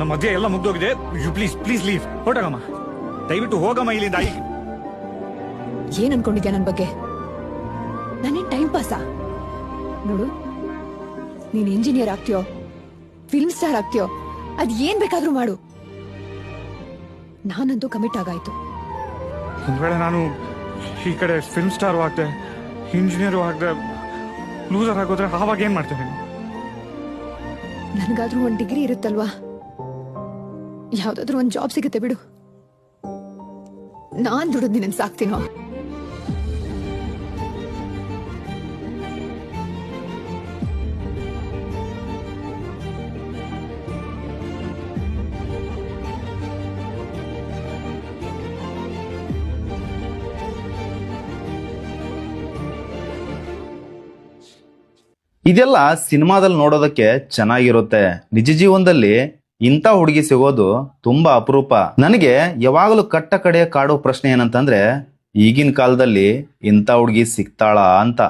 ನಮ್ಮ ಮಧ್ಯೆ ಎಲ್ಲ ಮುಗ್ದೋಗಿದೆ. ಯು ಪ್ಲೀಸ್ ಪ್ಲೀಸ್ ಲೀವ್ ಹೊರಟಾಗಮ್ಮ. ದಯವಿಟ್ಟು ಹೋಗಮ್ಮ ಇಲ್ಲಿಂದ. ಐ ಏನ್ ಅನ್ಕೊಂಡಿದ್ಯಾ ನನ್ ಬಗ್ಗೆ? ನಾನೇನ್ ಟೈಮ್ ಪಾಸಾ ನೋಡು ನೀನ್ ಇಂಜಿನಿಯರ್ ಆಗ್ತೀಯೋ ಫಿಲ್ಮ್ ಸ್ಟಾರ್ ಆಗ್ತೀಯೋ ಅದ್ ಏನ್ ಬೇಕಾದ್ರೂ ಮಾಡು. ನಾನಂತೂ ಕಮಿಟ್ ಆಗಾಯ್ತು. ಒಂದ್ ವೇಳೆ ನಾನು ಈ ಕಡೆ ಫಿಲ್ಮ್ ಸ್ಟಾರ್ ಆಗ್ದೆ ಇಂಜಿನಿಯರು ಆಗದೆ ಲೂಸರ್ ಆಗೋದ್ರೆ ಆವಾಗ ಏನ್ ಮಾಡ್ತೇನೆ? ನನ್ಗಾದ್ರೂ ಒಂದ್ ಡಿಗ್ರಿ ಇರುತ್ತಲ್ವಾ? ಯಾವ್ದಾದ್ರೂ ಒಂದ್ ಜಾಬ್ ಸಿಗುತ್ತೆ ಬಿಡು. ನಾನ್ ದುಡಿದ್ ನಿನ್ನ ಸಾಕ್ತೀನೋ? ಇದೆಲ್ಲ ಸಿನಿಮಾದಲ್ಲಿ ನೋಡೋದಕ್ಕೆ ಚೆನ್ನಾಗಿರುತ್ತೆ. ನಿಜ ಜೀವನದಲ್ಲಿ ಇಂಥ ಹುಡುಗಿ ಸಿಗೋದು ತುಂಬಾ ಅಪರೂಪ. ನನಗೆ ಯಾವಾಗಲೂ ಕಟ್ಟ ಕಡೆಯ ಕಾಡೋ ಪ್ರಶ್ನೆ ಏನಂತಂದ್ರೆ, ಈಗಿನ ಕಾಲದಲ್ಲಿ ಇಂಥ ಹುಡುಗಿ ಸಿಗ್ತಾಳಾ ಅಂತ.